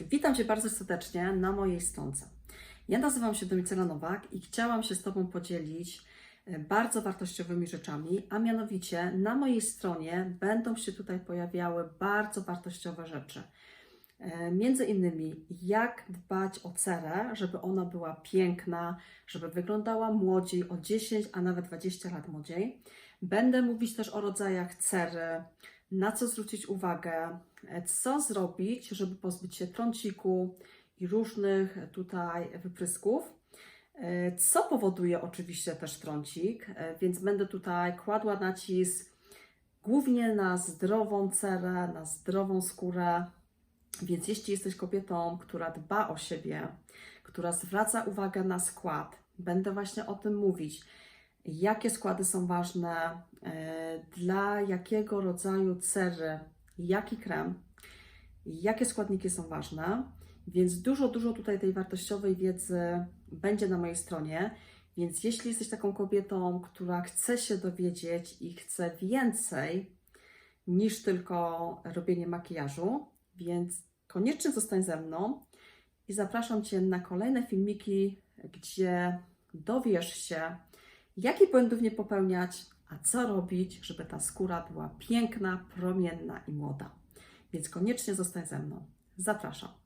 Witam Cię bardzo serdecznie na mojej stronce. Ja nazywam się Domicela Nowak i chciałam się z Tobą podzielić e, bardzo wartościowymi rzeczami, a mianowicie na mojej stronie będą się tutaj pojawiały bardzo wartościowe rzeczy. E, Między innymi, jak dbać o cerę, żeby ona była piękna, żeby wyglądała młodziej, o 10, a nawet 20 lat młodziej. Będę mówić też o rodzajach cery, na co zwrócić uwagę, e, co zrobić, żeby pozbyć się trąciku i różnych tutaj wyprysków. E, Co powoduje oczywiście też trącik, e, więc będę tutaj kładła nacisk głównie na zdrową cerę, na zdrową skórę. Więc jeśli jesteś kobietą, która dba o siebie, która zwraca uwagę na skład, będę właśnie o tym mówić. Jakie składy są ważne, e, dla jakiego rodzaju cery, jaki krem, jakie składniki są ważne. Więc dużo, dużo tutaj tej wartościowej wiedzy będzie na mojej stronie. Więc jeśli jesteś taką kobietą, która chce się dowiedzieć i chce więcej niż tylko robienie makijażu, więc koniecznie zostań ze mną i zapraszam Cię na kolejne filmiki, gdzie dowiesz się, jakich błędów nie popełniać, a co robić, żeby ta skóra była piękna, promienna i młoda. Więc koniecznie zostań ze mną. Zapraszam.